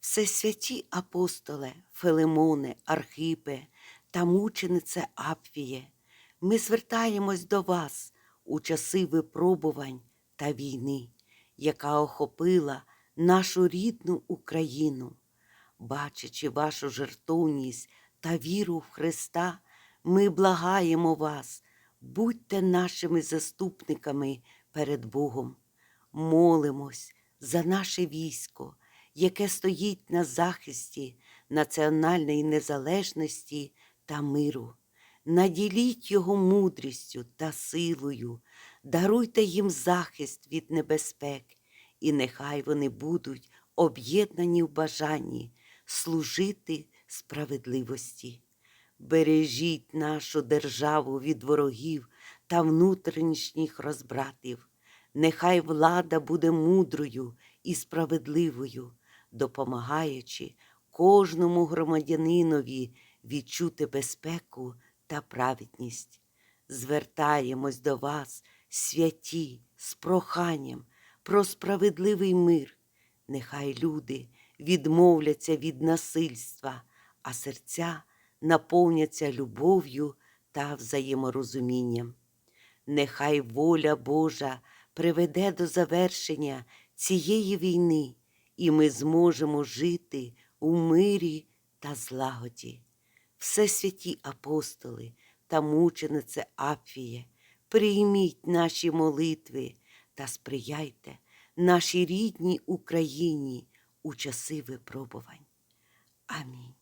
Всесвяті апостоле, Филимоне, Архипе та мученице Апфіє, ми звертаємось до вас у часи випробувань та війни, яка охопила нашу рідну Україну. Бачачи вашу жертовність та віру в Христа, ми благаємо вас, будьте нашими заступниками перед Богом. Молимось за наше військо, яке стоїть на захисті національної незалежності та миру. Наділіть його мудрістю та силою, даруйте їм захист від небезпек, і нехай вони будуть об'єднані в бажанні служити справедливості. Бережіть нашу державу від ворогів та внутрішніх розбратів. Нехай влада буде мудрою і справедливою, допомагаючи кожному громадянинові відчути безпеку та праведність. Звертаємось до вас, святі, з проханням про справедливий мир. Нехай люди відмовляться від насильства, а серця наповняться любов'ю та взаєморозумінням. Нехай воля Божа приведе до завершення цієї війни, і ми зможемо жити у мирі та злагоді. Всесвяті апостоли та мученице Апфіє, прийміть наші молитви та сприяйте нашій рідній Україні у часи випробувань. Амінь.